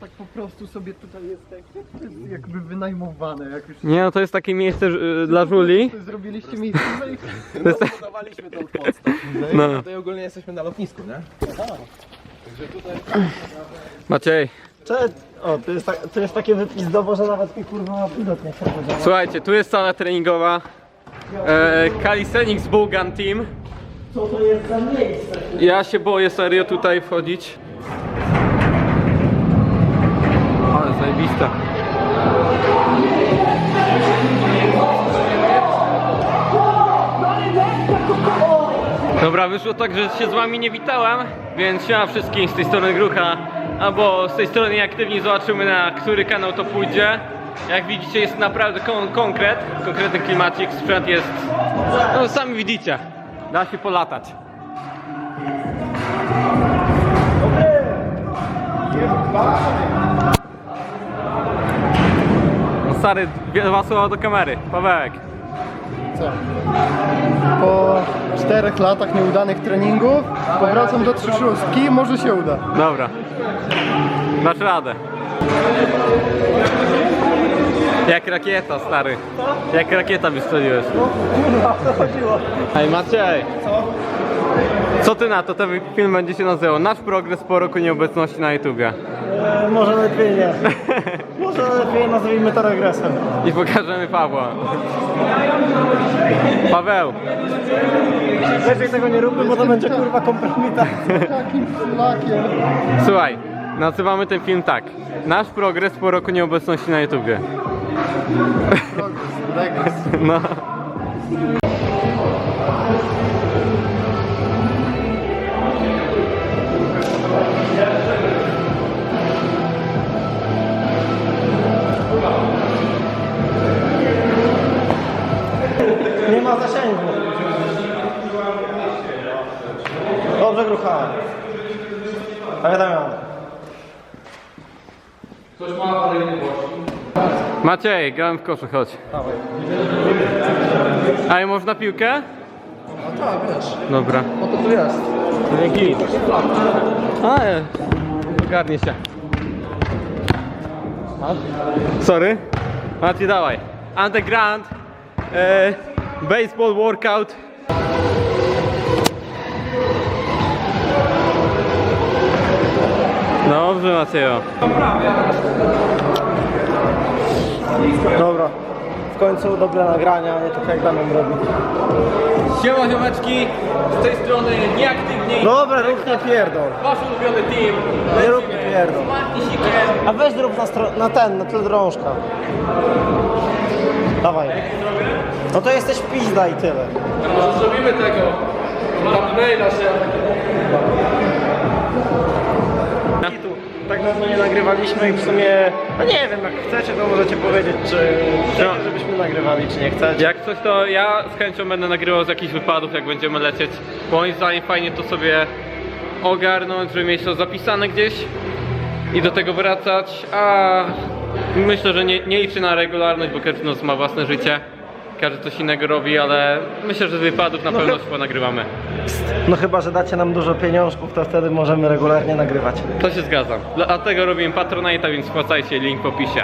tak po prostu sobie tutaj jesteście? To jest jakby wynajmowane, jak już Nie no, to jest takie miejsce y, dla żuli. zrobiliście miejsce. To jest, Budowaliśmy tą podstawę. no. Tutaj ogólnie jesteśmy na lotnisku, nie? Maciej, Cze- O, to jest, tak, to jest takie wypizdowo, że nawet mi kurwa pilot nie chce podziałać. słuchajcie, tu jest sala treningowa. E, Calisthenics Bulgan Team. Co to jest za miejsce? Ja się boję serio tutaj wchodzić. Ale zajebista. Dobra, wyszło tak, że się z wami nie witałem, więc siema wszystkim z tej strony Grucha, albo z tej strony nieaktywni zobaczymy na który kanał to pójdzie. Jak widzicie jest naprawdę kon konkret, konkretny klimacik, sprzęt jest, no sami widzicie, da się polatać. No stary, dwa słowa do kamery. Pawełek. Co? Po czterech latach nieudanych treningów powracam do trzy szóstki, może się uda. Dobra. Dasz radę. Jak rakieta, stary. Jak rakieta wystrzeliłeś. Kurwa, o co chodziło? Ej, Maciej. Co? Co ty na to? Ten film będzie się nazywał Nasz progres po roku nieobecności na YouTubie. E, może lepiej nie. Może lepiej nazwijmy to regresem. I pokażemy Pawła. Paweł. Lepiej tego nie róbmy, bo to będzie kurwa kompromitacja. Takim flakiem. Słuchaj, nazywamy ten film tak. Nasz progres po roku nieobecności na YouTubie. Progres, regres. No. Ma zasięgu. Dobrze gruchałem. Powiadamiam. Maciej, grałem w kosze, chodź. A i można piłkę? No tak, wiesz, Dobra. o to tu jest. Dzięki. A, e, ogarnie się. Sorry. Maciej, dawaj. Underground. E, baseball workout. Dobrze, Maciejo. Dobra. W końcu dobre nagrania, nie tak jak Damian robi. Siema, ziomeczki. Z tej strony nieaktywniej. Dobra, rób nie pierdol. Wasz ulubiony team. Nie rób nie pierdol. Marki. A weź zrób na, na ten, na tle drążka. Dawaj. No to jesteś pizda i tyle. Może zrobimy tego. Mam maila się. I tu tak dawno nie nagrywaliśmy i w sumie, no nie wiem, jak chcecie to możecie powiedzieć, czy chcecie, No. żebyśmy nagrywali, czy nie chcecie. Jak coś to ja z chęcią będę nagrywał z jakichś wypadów, jak będziemy lecieć. Moim zdaniem fajnie to sobie ogarnąć, żeby mieć to zapisane gdzieś i do tego wracać, a myślę, że nie, nie liczy na regularność, bo każdy z nas ma własne życie. Każdy coś innego robi, ale myślę, że z wypadów na pewno się nagrywamy. No chyba, że dacie nam dużo pieniążków, to wtedy możemy regularnie nagrywać. To się zgadzam. Dlatego robimy Patronite'a, więc wpłacajcie, link w opisie.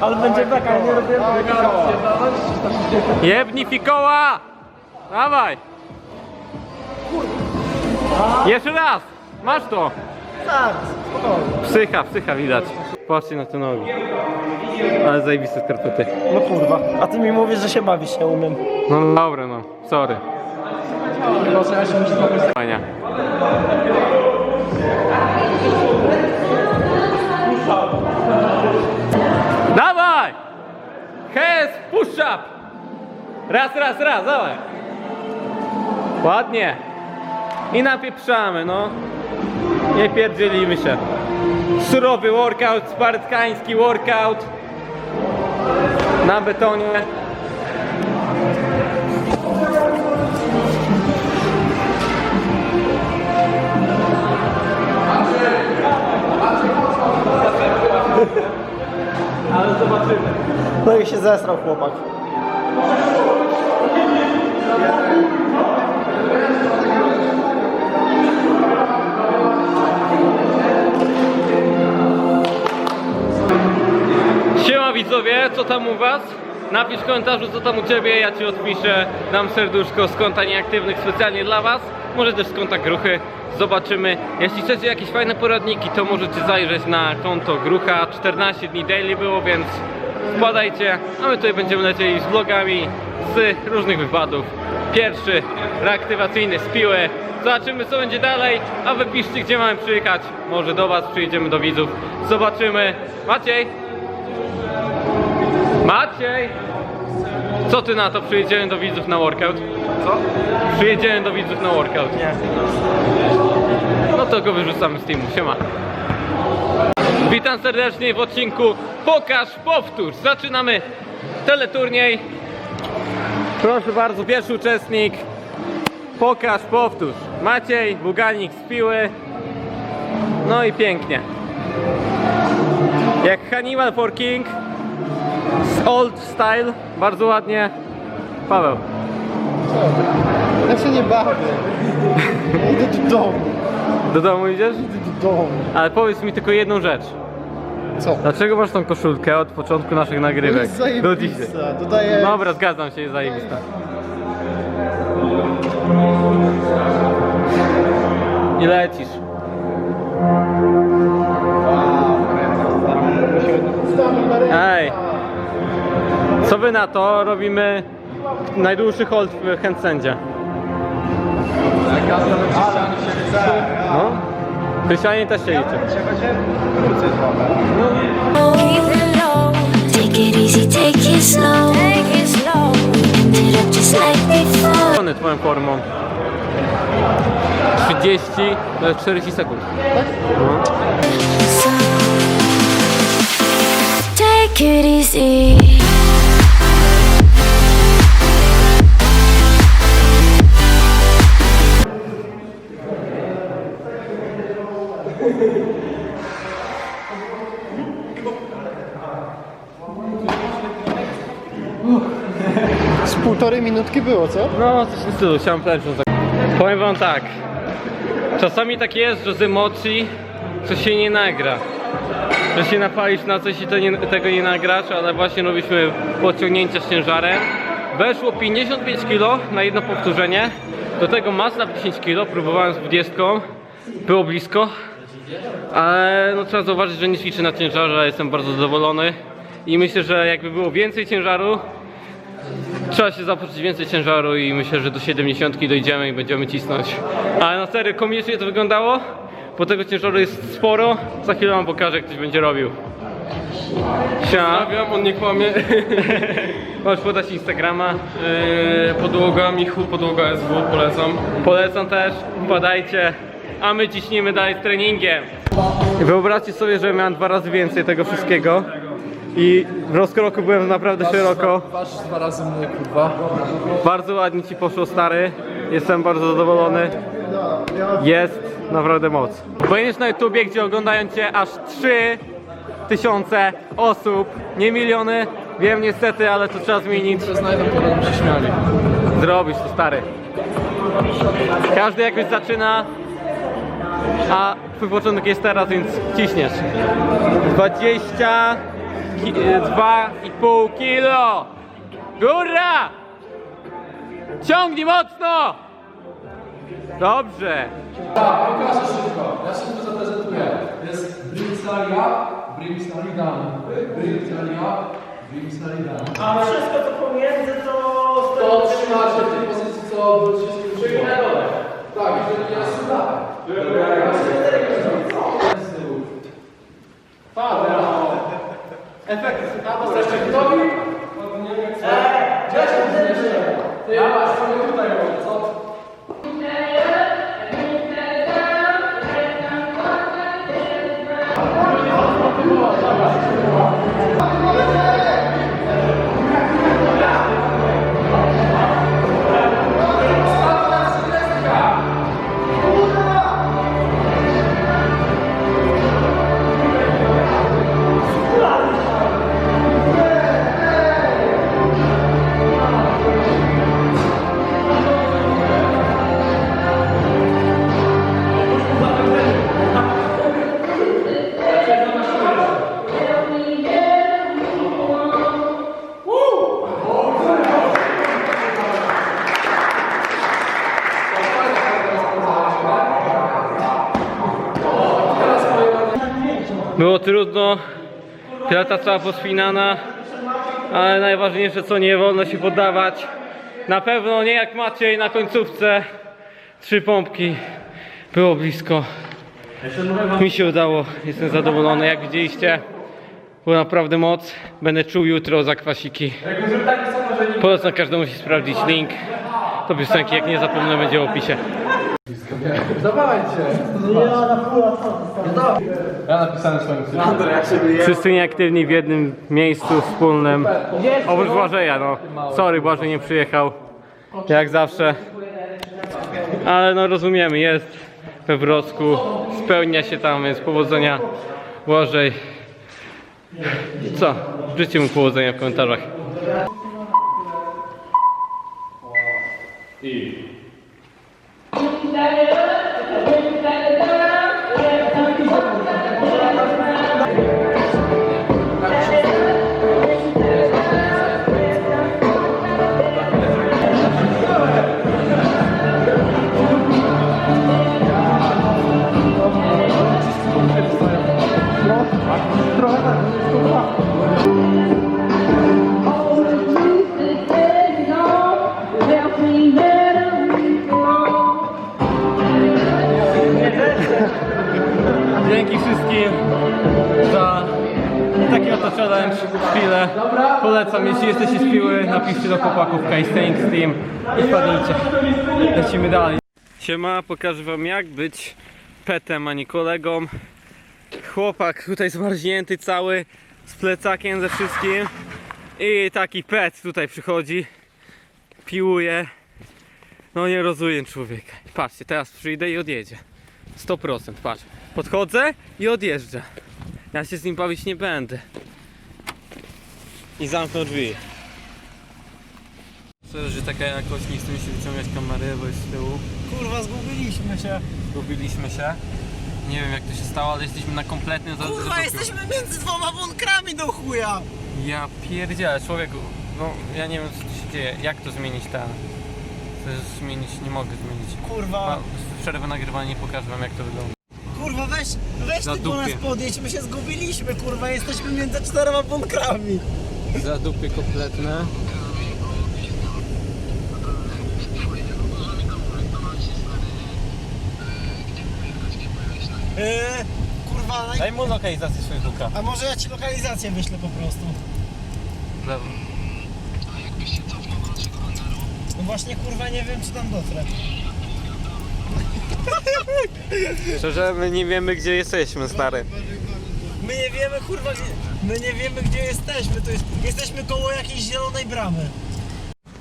Ale będzie taka, nie robię Jebni fikoła! Dawaj! Jeszcze raz! Masz to! Tak. Psycha, psycha widać. Patrzcie na te nogi. Ale zajebiste skarpety. No kurwa, a ty mi mówisz, że się bawisz, nie umiem. No dobra, no. Sorry. Fajnie. Dawaj! Hes, push up! Raz, raz, raz, dawaj. Ładnie. I napieprzamy, no. Nie pierdzielimy się. Surowy workout, spartański workout. Na betonie. Ale zobaczymy. No i się zesrał chłopak. Co tam u was? Napisz w komentarzu co tam u ciebie, ja ci odpiszę, dam serduszko z konta nieaktywnych specjalnie dla was, może też z konta Gruchy, zobaczymy. Jeśli chcecie jakieś fajne poradniki, to możecie zajrzeć na konto Grucha, 14 dni daily było, więc wpadajcie, a my tutaj będziemy lecieli z vlogami z różnych wypadów. Pierwszy, reaktywacyjny z piły, zobaczymy co będzie dalej, a wy piszcie gdzie mamy przyjechać, może do was przyjedziemy do widzów, zobaczymy. Maciej! Maciej! Co ty na to? Przyjedziemy do widzów na workout? Co? Przyjedziemy do widzów na workout. Nie. No to go wyrzucamy z teamu. Siema. Witam serdecznie w odcinku Pokaż, powtórz. Zaczynamy teleturniej. Proszę bardzo, pierwszy uczestnik. Pokaż, powtórz. Maciej, Buganik z piły. No i pięknie. Jak Hannibal for King old style. Bardzo ładnie. Paweł. Ja się nie bawię. Ja idę do domu. Do domu idziesz? Idę do domu. Ale powiedz mi tylko jedną rzecz. Co? Dlaczego masz tą koszulkę od początku naszych nagrywek? jest Do dzisiaj. Dodaję... Dobra, zgadzam się, jest zajebista. I lecisz. Co wy na to? Robimy najdłuższy hold w handsandzie. No, Krystianie też się liczy. Zadowolony twoją formą. 30, to jest 40 sekund. No. Take it easy. Półtorej minutki było, co? No, coś w stylu, chciałem pierwszą Powiem wam tak. Czasami tak jest, że z emocji coś się nie nagra. Że się napalisz na coś i to nie, tego nie nagrasz, ale właśnie robiliśmy podciągnięcia z ciężarem. Weszło 55 kg na jedno powtórzenie. Do tego masa 10 kg, próbowałem z 20. Było blisko. Ale no, trzeba zauważyć, że nie ćwiczę na ciężarze, jestem bardzo zadowolony. I myślę, że jakby było więcej ciężaru, Trzeba się zapocząć więcej ciężaru i myślę, że do 70 dojdziemy i będziemy cisnąć. Ale na serio, komicznie to wyglądało, bo tego ciężaru jest sporo. Za chwilę wam pokażę, jak ktoś będzie robił. Siema. Wiem, on nie kłamie. Możesz podać Instagrama. Yy, podłoga, Michu, podłoga SW, polecam. Polecam też, wpadajcie. A my ciśniemy dalej z treningiem. Wyobraźcie sobie, że miałem dwa razy więcej tego wszystkiego. I w rozkroku byłem naprawdę szeroko. Wasz dwa razy mój, kurwa. Bardzo ładnie ci poszło stary. Jestem bardzo zadowolony. Jest naprawdę moc. Będziesz na YouTubie, gdzie oglądają cię aż 3 tysiące osób, nie miliony. Wiem niestety, ale to trzeba zmienić. To znajdą, to będą się śmiali. Zrobisz to stary. Każdy jakoś zaczyna, a twój początek jest teraz, więc ciśniesz. 22,5 kilo. Góra! Ciągnij mocno! Dobrze. Pokażę szybko. Ja szybko zaprezentuję. Jest Brimsalia, Brimsalidan. Brimsalia, Brimsalidan. A wszystko co pomiędzy to... To trzymacie w tej pozycji, co wróciliśmy Czyli na dole. Tak, jeżeli ja słucham. Efekty. Jesteście gotowi? Ty, masz, sobie tutaj robię, trudno, klata cała pospinana, ale najważniejsze co nie wolno się poddawać. Na pewno nie jak Maciej na końcówce. Trzy pompki. Było blisko. Mi się udało, jestem zadowolony. Jak widzieliście, było naprawdę moc. Będę czuł jutro zakwasiki. Polecam każdemu się sprawdzić link do piosenki, jak nie zapomnę, będzie w opisie. Ja napisałem swoim Wszyscy nieaktywni w jednym miejscu wspólnym. Oprócz Błażeja, no. Sorry, Błażej nie przyjechał. Jak zawsze. Ale no rozumiemy, jest we Wrocku. Spełnia się tam, więc powodzenia Błażej. Co? Życzę mu powodzenia w komentarzach. Dzięki taki oto challenge, chwilę. Polecam, jeśli jesteście z piły, napiszcie do chłopaków K-Staying Steam i wpadnijcie. Lecimy dalej. Siema, pokażę wam jak być petem, a nie kolegą. Chłopak tutaj zmarznięty cały, z plecakiem ze wszystkim. I taki pet tutaj przychodzi, piłuje. No nie rozumiem człowieka. Patrzcie, teraz przyjdę i odjedzie. 100%, patrz. Podchodzę i odjeżdżę. Ja się z nim bawić nie będę. I zamknął drzwi. Co, że taka jakość, nie chcemy się wyciągać kamery, bo jest z tyłu. Kurwa, zgubiliśmy się. Gubiliśmy się. Nie wiem jak to się stało, ale jesteśmy na kompletnym za- Kurwa, jesteśmy między dwoma bunkrami do chuja. Ja pierdzielę, człowieku. No, ja nie wiem co tu się dzieje. Jak to zmienić ten? To zmienić, nie mogę zmienić. Kurwa, Ma, przerwę nagrywania i pokażę wam jak to wygląda. Kurwa, weź, weź ty po nas dupie. podjedź, my się zgubiliśmy, kurwa, jesteśmy między czterema bunkrami. Zadupie kompletne. Eee, kurwa, naj... Daj mu lokalizację swojego buka. a może ja ci lokalizację wyślę po prostu. Lewo. No właśnie, kurwa, nie wiem, czy tam dotrę. Szczerze, my nie wiemy gdzie jesteśmy, stary. My nie wiemy, kurwa, gdzie... My nie wiemy, gdzie jesteśmy, to jest... Jesteśmy koło jakiejś zielonej bramy.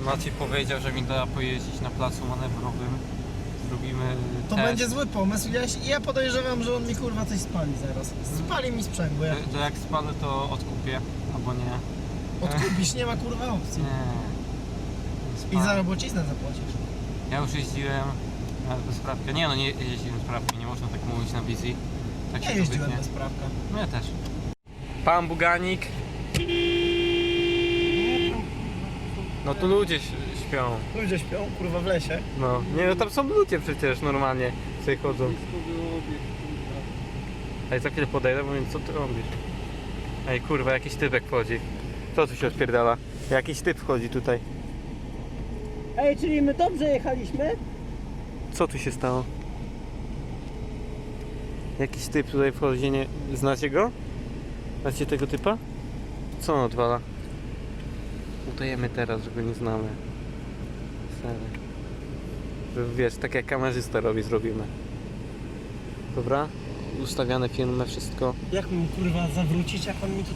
Maciej powiedział, że mi da pojeździć na placu manewrowym. Zrobimy To test. będzie zły pomysł, ja, się- ja podejrzewam, że on mi, kurwa, coś spali zaraz. Spali mi sprzęgło, jak To, to jak spalę to odkupię, albo nie. odkupisz, nie ma, kurwa, opcji. Nie. I za robociznę zapłacisz. Ja już jeździłem bez sprawka. Nie no, nie jeździłem z prawki, nie można tak mówić na wizji. Tak Ja się to jeździłem wytnie. bez prawka. No ja też. Pan Buganik. No tu ludzie ś- śpią. Ludzie śpią, kurwa, w lesie. No. Nie no tam są ludzie przecież normalnie sobie chodzą. Ej, za chwilę podejdę, bo co ty robisz? Ej kurwa, jakiś typek wchodzi. Co tu się odpierdala? Jakiś typ wchodzi tutaj. Ej, czyli my dobrze jechaliśmy? Co tu się stało? Jakiś typ tutaj wchodzi, nie... Znacie go? Znacie tego typa? Co on odwala? Udajemy teraz, że go nie znamy. Że wiesz, tak jak kamerzysta robi, zrobimy. Dobra? Ustawiane filmy, wszystko. Jak mu, kurwa, zawrócić, jak on mi tutaj